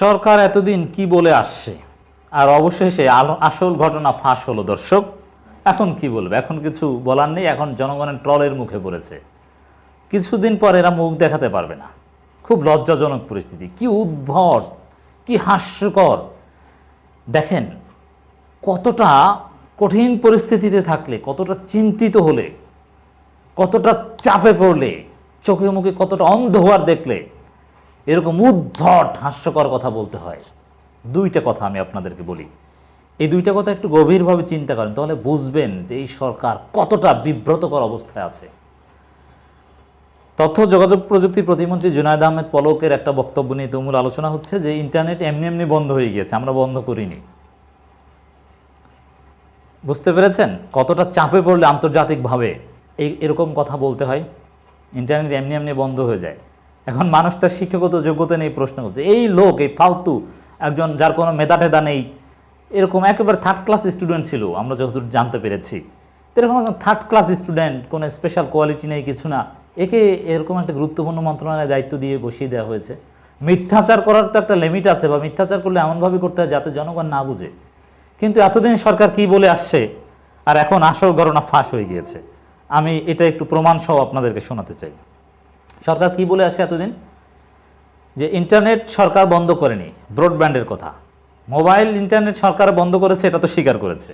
সরকার এতদিন কি বলে আসছে? আর অবশেষে আসল ঘটনা ফাঁস হলো, দর্শক। এখন কি বলবে? এখন কিছু বলার নেই, এখন জনগণের ট্রলের মুখে পড়েছে। কিছুদিন পর এরা মুখ দেখাতে পারবে না। খুব লজ্জাজনক পরিস্থিতি। কি উদ্ভট, কি হাস্যকর। দেখেন, কতটা কঠিন পরিস্থিতিতে থাকলে, কতটা চিন্তিত হলে, কতটা চাপে পড়লে, চোখে মুখে কতটা অন্ধ হওয়ার দেখলে এরকম উদ্ধট, হাস্যকর কথা বলতে হয়। দুইটা কথা আমি আপনাদেরকে বলি। এই দুইটা কথা একটু গভীরভাবে চিন্তা করেন, তাহলে বুঝবেন যে এই সরকার কতটা বিব্রতকর অবস্থায় আছে। তথ্য যোগাযোগ প্রযুক্তি প্রতিমন্ত্রী জুনায়দ আহমেদ পলকের একটা বক্তব্য নিয়ে তুমুল আলোচনা হচ্ছে যে ইন্টারনেট এমনি এমনি বন্ধ হয়ে গিয়েছে, আমরা বন্ধ করিনি। বুঝতে পেরেছেন? কতটা চাপে পড়লে আন্তর্জাতিকভাবে এই এরকম কথা বলতে হয়? ইন্টারনেট এমনি এমনি বন্ধ হয়ে যায়। এখন মানুষ তার শিক্ষাগত যোগ্যতা নেই প্রশ্ন করছে, এই লোক, এই ফালতু, একজন যার কোনো মেধা টেদা নেই, এরকম একেবারে থার্ড ক্লাস স্টুডেন্ট ছিল, আমরা যতদূর জানতে পেরেছি এরকম থার্ড ক্লাস স্টুডেন্ট কোনো স্পেশাল কোয়ালিটি নেই, কিছু না, একে এরকম একটা গুরুত্বপূর্ণ মন্ত্রণালয়ে দায়িত্ব দিয়ে বসিয়ে দেওয়া হয়েছে। মিথ্যাচার করার তো একটা লিমিট আছে বা মিথ্যাচার করলে এমনভাবে করতে হয় যাতে জনগণ না বুঝে। কিন্তু এতদিন সরকার কি বলে আসছে, আর এখন আসল ঘটনা ফাঁস হয়ে গিয়েছে। আমি এটা একটু প্রমাণ সহ আপনাদেরকে শোনাতে চাই। সরকার কি বলে আসে এতদিন? যে ইন্টারনেট সরকার বন্ধ করেনি ব্রডব্যান্ডের কথা। মোবাইল ইন্টারনেট সরকার বন্ধ করেছে, এটা তো স্বীকার করেছে।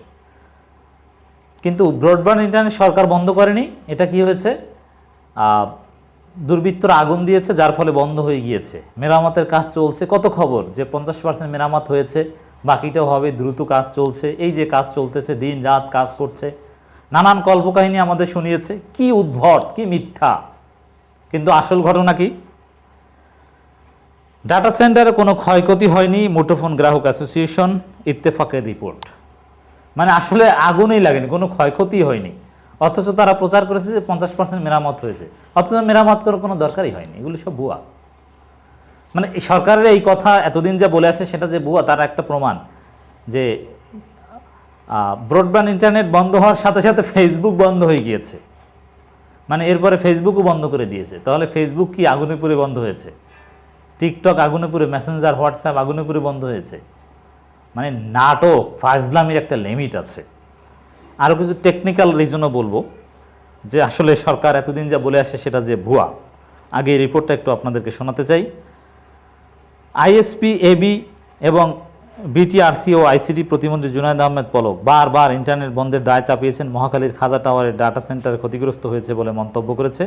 কিন্তু ব্রডব্যান্ড ইন্টারনেট সরকার বন্ধ করেনি, এটা কি হয়েছে? দুর্বৃত্তর আগুন দিয়েছে, যার ফলে বন্ধ হয়ে গিয়েছে। মেরামতের কাজ চলছে। কত খবর? যে পঞ্চাশ পার্সেন্ট মেরামত হয়েছে, বাকিটাও হবে, দ্রুত কাজ চলছে। এই যে কাজ চলতেছে, দিন রাত কাজ করছে। নানান কল্পকাহিনী আমাদের শুনিয়েছে। কি উদ্ভট, কি মিথ্যা। কিন্তু আসল ঘটনা কি? ডাটা সেন্টারে কোনো ক্ষয়ক্ষতি হয়নি, মুঠোফোন গ্রাহক অ্যাসোসিয়েশন ইত্তেফাকের রিপোর্ট মানে আসলে আগুনই লাগেনি, কোনো ক্ষয়ক্ষতি হয়নি। অথচ তারা প্রচার করেছে যে পঞ্চাশ পার্সেন্ট মেরামত হয়েছে। অথচ মেরামত করার কোনো দরকারই হয়নি, এগুলো সব ভুয়া। মানে সরকারের এই কথা এতদিন যা বলে আসে সেটা যে ভুয়া, তার একটা প্রমাণ যে ব্রডব্যান্ড ইন্টারনেট বন্ধ হওয়ার সাথে সাথে ফেসবুক বন্ধ হয়ে গিয়েছে। মানে এরপরে ফেসবুকও বন্ধ করে দিয়েছে। তাহলে ফেসবুক কি আগুনে পুরে বন্ধ হয়েছে? টিকটক আগুনে পুরে মেসেঞ্জার হোয়াটসঅ্যাপ আগুনে পুরে বন্ধ হয়েছে? মানে নাটক, ফাজলামির একটা লিমিট আছে। আরও কিছু টেকনিক্যাল রিজনও বলব, যে আসলে সরকার এতদিন যা বলে আসে সেটা যে ভুয়া। আগে এই রিপোর্টটা একটু আপনাদেরকে শোনাতে চাই। আইএসপি এবি এবং বিটিআরসি ও আইসিটি প্রতিমন্ত্রী জুনায়দ আহমেদ পলক বারবার ইন্টারনেট বন্ধের দায় চাপিয়েছেন মহাখালীর খাজা টাওয়ারের ডাটা সেন্টার ক্ষতিগ্রস্ত হয়েছে বলে মন্তব্য করেছে।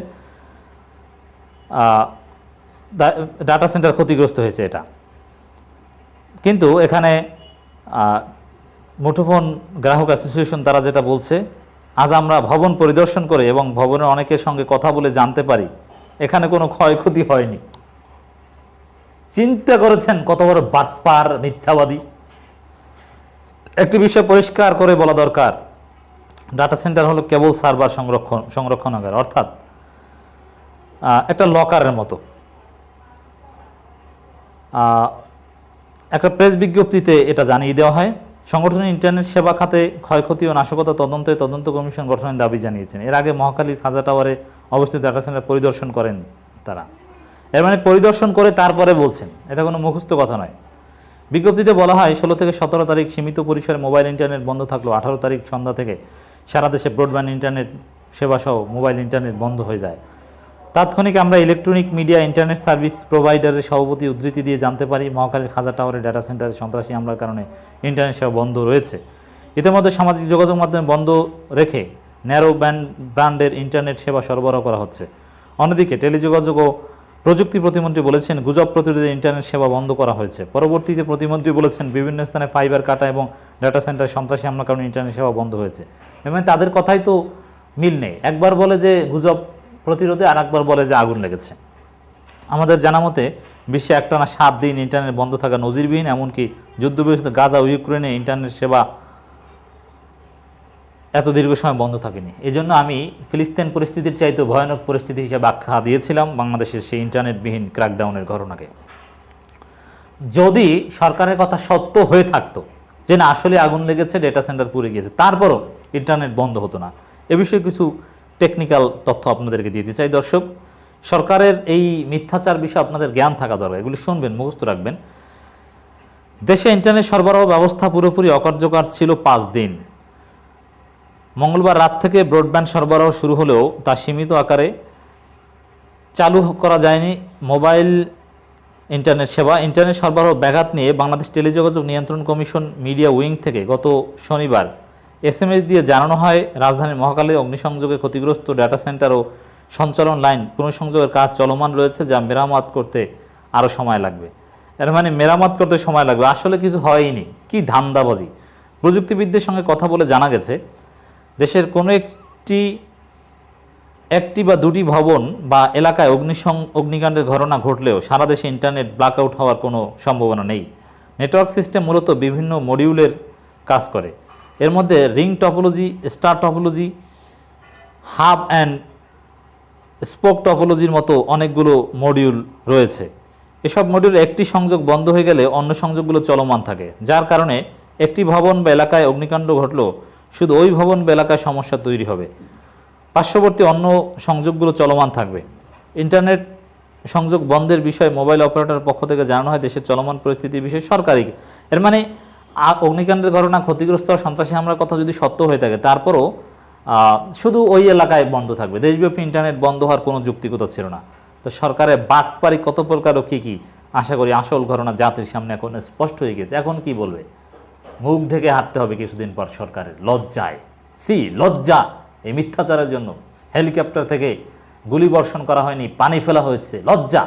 ডাটা সেন্টার ক্ষতিগ্রস্ত হয়েছে এটা। কিন্তু এখানে মুঠোফোন গ্রাহক অ্যাসোসিয়েশন তারা যেটা বলছে, আজ আমরা ভবন পরিদর্শন করে এবং ভবনের অনেকের সঙ্গে কথা বলে জানতে পারি, এখানে কোনো ক্ষয়ক্ষতি হয়নি। চিন্তা করেছেন কত বড় বাটপার, মিথ্যাবাদী। একটি বিষয় পরিষ্কার করে বলা দরকার ডাটা সেন্টার হলো কেবল সার্ভার সংরক্ষণ, সংরক্ষণাগার, অর্থাৎ একটা লকারের মতো। একটা প্রেস বিজ্ঞপ্তিতে এটা জানিয়ে দেওয়া হয়, সংগঠনের ইন্টারনেট সেবা খাতে ক্ষয়ক্ষতি ও নাশকতা তদন্তে তদন্ত কমিশন গঠনের দাবি জানিয়েছেন। এর আগে মহাকালীর খাজা টাওয়ারে অবস্থিত ডাটা সেন্টার পরিদর্শন করেন তারা। এর মানে পরিদর্শন করে তারপরে বলছেন। এটা কোনো মুখস্থ কথা নয়। বিজ্ঞপ্তিতে বলা হয়, ষোলো থেকে সতেরো তারিখ সীমিত পরিসরে মোবাইল ইন্টারনেট বন্ধ থাকলেও আঠারো তারিখ সন্ধ্যা থেকে সারা দেশে ব্রডব্যান্ড ইন্টারনেট সেবাসহ মোবাইল ইন্টারনেট বন্ধ হয়ে যায়। তাৎক্ষণিক আমরা ইলেকট্রনিক মিডিয়া ইন্টারনেট সার্ভিস প্রোভাইডারের সভাপতি উদ্ধৃতি দিয়ে জানতে পারি, মহাকালীর খাজা টাওয়ারের ডাটা সেন্টারে সন্ত্রাসী হামলার কারণে ইন্টারনেট সেবা বন্ধ রয়েছে। ইতিমধ্যে সামাজিক যোগাযোগ মাধ্যমে বন্ধ রেখে ন্যারো ব্যান্ড, ব্র্যান্ডের ইন্টারনেট সেবা সরবরাহ করা হচ্ছে। অন্যদিকে টেলিযোগাযোগ ও প্রযুক্তি প্রতিমন্ত্রী বলেছেন, গুজব প্রতিরোধে ইন্টারনেট সেবা বন্ধ করা হয়েছে। পরবর্তীতে প্রতিমন্ত্রী বলেছেন, বিভিন্ন স্থানে ফাইবার কাটা এবং ডাটা সেন্টারে সন্ত্রাসী হামলার কারণে ইন্টারনেট সেবা বন্ধ হয়েছে। এবং তাদের কথাই তো মিল নেই। একবার বলে যে গুজব প্রতিরোধে আর একবার বলে যে আগুন লেগেছে। আমাদের জানা মতে, বিশ্বে একটানা সাত দিন ইন্টারনেট বন্ধ থাকা নজিরবিহীন, এমনকি যুদ্ধবিরোধী গাজা ইউক্রেনে ইন্টারনেট সেবা এত দীর্ঘ সময় বন্ধ থাকেনি। এই জন্য আমি ফিলিস্তিন পরিস্থিতির চাইতে ভয়ানক পরিস্থিতি হিসেবে আখ্যা দিয়েছিলাম বাংলাদেশের সেই ইন্টারনেটবিহীন ক্র্যাকডাউনের ঘটনাকে। যদি সরকারের কথা সত্য হয়ে থাকতো যে না, আসলে আগুন লেগেছে ডেটা সেন্টার পুড়ে গিয়েছে, তারপরও ইন্টারনেট বন্ধ হতো না। এ বিষয়ে কিছু টেকনিক্যাল তথ্য আপনাদেরকে দিয়ে দিতে চাই, দর্শক। সরকারের এই মিথ্যাচার বিষয়ে আপনাদের জ্ঞান থাকা দরকার। এগুলি শুনবেন, মুখস্থ রাখবেন। দেশে ইন্টারনেট সরবরাহ ব্যবস্থা পুরোপুরি অকার্যকর ছিল পাঁচ দিন। মঙ্গলবার রাত থেকে ব্রডব্যান্ড সরবরাহ শুরু হলেও তা সীমিত আকারে চালু করা যায়নি। মোবাইল, ইন্টারনেট সেবা, ইন্টারনেট সরবরাহ ব্যাঘাত নিয়ে বাংলাদেশ টেলিযোগাযোগ নিয়ন্ত্রণ কমিশন মিডিয়া উইং থেকে গত শনিবার এসএমএস দিয়ে জানানো হয়, রাজধানীর মহাকালে অগ্নিসংযোগে ক্ষতিগ্রস্ত ডাটা সেন্টার ও সঞ্চালন লাইন পুনঃসংযোগের কাজ চলমান রয়েছে যা মেরামত করতে আরও সময় লাগবে। এর মানে মেরামত করতে সময় লাগবে। আসলে কিছু হয়নি কি ধান্দাবাজি। প্রযুক্তিবিদদের সঙ্গে কথা বলে জানা গেছে দেশের কোনো একটি একটি বা দুটি ভবন বা এলাকায় অগ্নিসং, অগ্নিকাণ্ডের ঘটনা ঘটলেও সারা দেশে ইন্টারনেট ব্ল্যাকআউট হওয়ার কোনো সম্ভাবনা নেই। নেটওয়ার্ক সিস্টেম মূলত বিভিন্ন মডিউলের কাজ করে। এর মধ্যে ring topology, star topology, hub and spoke টপোলজির মতো অনেকগুলো মডিউল রয়েছে। এসব মডিউলের একটি সংযোগ বন্ধ হয়ে গেলে অন্য সংযোগগুলো চলমান থাকে, যার কারণে একটি ভবন বা এলাকায় অগ্নিকাণ্ড ঘটলেও শুধু ওই ভবন এলাকায় সমস্যা তৈরি হবে। পার্শ্ববর্তী অন্য সংযোগগুলো চলমান থাকবে। ইন্টারনেট সংযোগ বন্ধের বিষয়ে মোবাইল অপারেটরের পক্ষ থেকে জানানো হয়, দেশের চলমান পরিস্থিতির বিষয়ে সরকারি। এর মানে অগ্নিকাণ্ডের ঘটনা ক্ষতিগ্রস্ত, সন্ত্রাসী হামলার কথা যদি সত্য হয়ে থাকে, তারপরও শুধু ওই এলাকায় বন্ধ থাকবে। দেশব্যাপী ইন্টারনেট বন্ধ হওয়ার কোনো যুক্তিকতা ছিল না। তো সরকারের বাটপারি কত প্রকার ও কী কী? আশা করি আসল ঘটনা জাতির সামনে এখন স্পষ্ট হয়ে গেছে। এখন কি বলবে? মুখ ঢেকে হাঁটতে হবে কিছুদিন পর সরকারের লজ্জায়। সি, লজ্জা। এই মিথ্যাচারের জন্য হেলিকপ্টার থেকে গুলি বর্ষণ করা হয়নি, পানি ফেলা হয়েছে। লজ্জা।